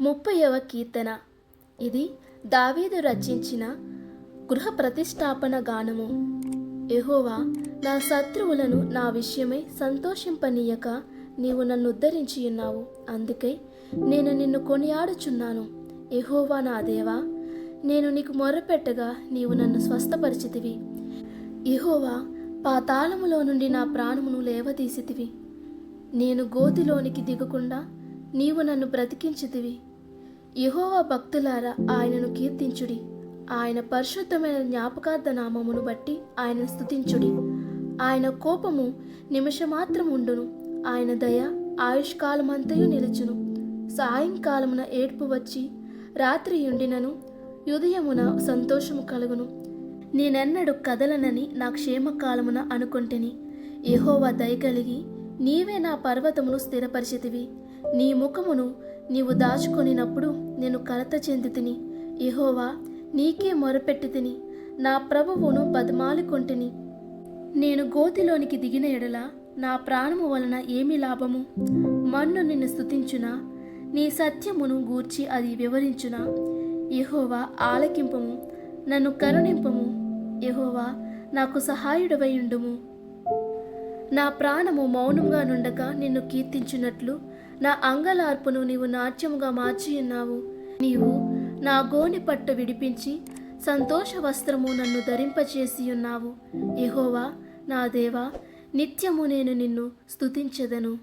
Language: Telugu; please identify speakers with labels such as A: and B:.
A: ముప్పైవ కీర్తన. ఇది దావీదు రచించిన గృహ ప్రతిష్టాపన గానము. ఎహోవా నా శత్రువులను నా విషయమై సంతోషింపనీయక నీవు నన్ను ఉద్ధరించి ఉన్నావు. అందుకై నేను నిన్ను కొనియాడుచున్నాను. ఎహోవా నా దేవా నేను నీకు మొర్రపెట్టగా నీవు నన్ను స్వస్థపరిచితివి. ఎహోవా పాతాళములో నుండి నా ప్రాణమును లేవదీసితివి. నేను గోతిలోనికి దిగకుండా నీవు నన్ను బ్రతికించితివి. యహోవా భక్తులారా ఆయనను కీర్తించుడి. ఆయన పరిశుద్ధమైన జ్ఞాపకార్థ నామమును బట్టి ఆయన స్థుతించుడి ఆయన కోపము నిమిషమాత్రం ఉండును ఆయన దయ ఆయుష్కాలమంతయు నిలుచును. సాయంకాలమున ఏడ్పు వచ్చి రాత్రి ఉండినను ఉదయమున సంతోషము కలుగును. నేనెన్నడు కదలనని నా క్షేమకాలమున అనుకొంటిని. యహోవా దయ కలిగి నీవే నా పర్వతమును స్థిరపరిచితివి. నీ ముఖమును నీవు దాచుకొనినప్పుడు నేను కలత చెంది తిని ఇహోవా నీకే మొరపెట్టి తిని. నా ప్రభువును బతిమాలుకొంటిని నేను గోతిలోనికి దిగిన ఎడల నా ప్రాణము వలన ఏమి లాభము? మన్ను నిన్ను స్థుతించునా నీ సత్యమును గూర్చి అది వివరించునా? యెహోవా ఆలకింపము. నన్ను కరుణింపము. యహోవా నాకు సహాయుడవై ఉండుము. నా ప్రాణము మౌనంగా నుండక నిన్ను కీర్తించినట్లు నా అంగలార్పును నీవు నాట్యముగా మార్చి ఉన్నావు. నీవు నా గోని పట్టు విడిపించి సంతోష వస్త్రము నన్ను ధరింపచేసి ఉన్నావు. యెహోవా నా దేవా నిత్యము నేను నిన్ను స్తుతించెదను.